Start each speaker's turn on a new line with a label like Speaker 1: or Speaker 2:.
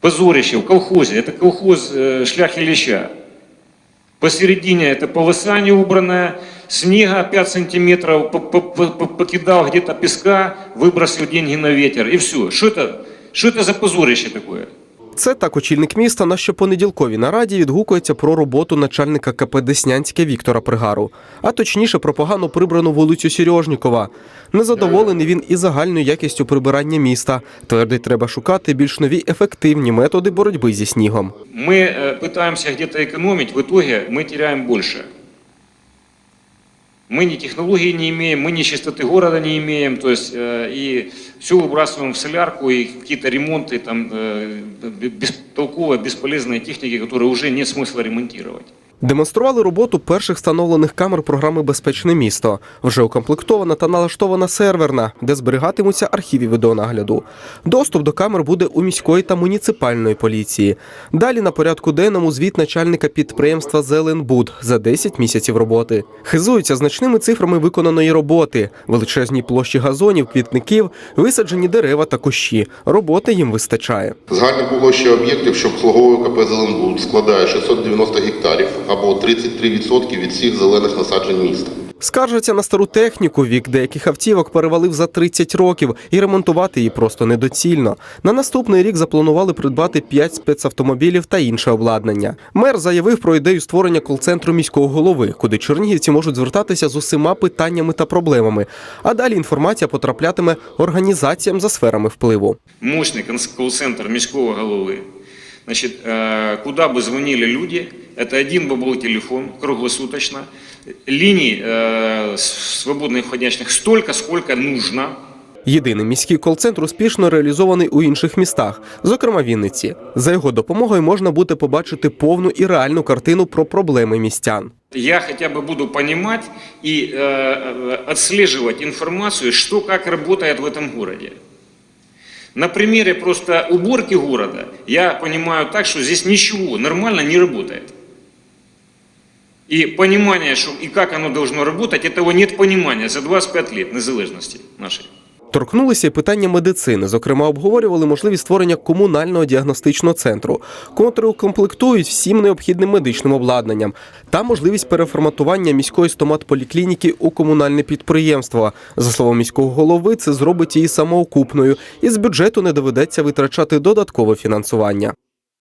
Speaker 1: Позорище в колхозе. Это колхоз э, шлях Ильича. Посередине это полоса не убранная, снега 5 сантиметров, по- по- по- покидал где-то песка, выбросил деньги на ветер и все. Что это, что это за позорище такое?
Speaker 2: Це так очільник міста на щопонеділковій нараді відгукується про роботу начальника КП Деснянське Віктора Пригару, а точніше про погано прибрану вулицю Сережнікова. Незадоволений він і загальною якістю прибирання міста. Твердить, треба шукати більш нові ефективні методи боротьби зі снігом.
Speaker 1: Мы э, пытаемся где-то экономить, в итоге мы теряем больше. Мы ни технологий не имеем, мы ни чистоты города не имеем, то есть э, и все выбрасываем в солярку и какие-то ремонты, там, э, бестолковые, бесполезные техники, которые уже нет смысла ремонтировать.
Speaker 2: Демонстрували роботу перших встановлених камер програми Безпечне місто. Вже укомплектована та налаштована серверна, де зберігатимуться архіви відеонагляду. Доступ до камер буде у міської та муніципальної поліції. Далі на порядку денному звіт начальника підприємства Зеленбуд за 10 місяців роботи. Хизуються значними цифрами виконаної роботи, величезні площі газонів, квітників, висаджені дерева та кущі. Роботи їм вистачає.
Speaker 3: Загальна площа об'єктів, що обслуговує КП «Зеленбуд» складає 690 гектарів або 33% від всіх зелених насаджень міста.
Speaker 2: Скаржаться на стару техніку. Вік деяких автівок перевалив за 30 років, і ремонтувати її просто недоцільно. На наступний рік запланували придбати 5 спецавтомобілів та інше обладнання. Мер заявив про ідею створення кол-центру міського голови, куди чернігівці можуть звертатися з усіма питаннями та проблемами. А далі інформація потраплятиме організаціям за сферами впливу.
Speaker 1: Мощный конс- колл-центр міського голови. Значит, э, куда бы звонили люди, это один бы был телефон круглосуточно. Линий э, с- свободных входящих столько, сколько нужно.
Speaker 2: Єдиний міський кол-центр успішно реалізований у інших містах, зокрема Вінниці. За його допомогою можна буде побачити повну і реальну картину про проблеми містян.
Speaker 1: Я хотя бы буду понимать и э, э, отслеживать информацию, что как работает в этом городе. На примере просто уборки города я понимаю так, что здесь ничего нормально не работает. И понимание, что и как оно должно работать, этого нет понимания за 25 лет незалежности нашей.
Speaker 2: Торкнулися питання медицини. Зокрема, обговорювали можливість створення комунального діагностичного центру, котрий укомплектують всім необхідним медичним обладнанням, та можливість переформатування міської стоматполіклініки у комунальне підприємство. За словом міського голови, це зробить її самоокупною, і з бюджету не доведеться витрачати додаткове фінансування.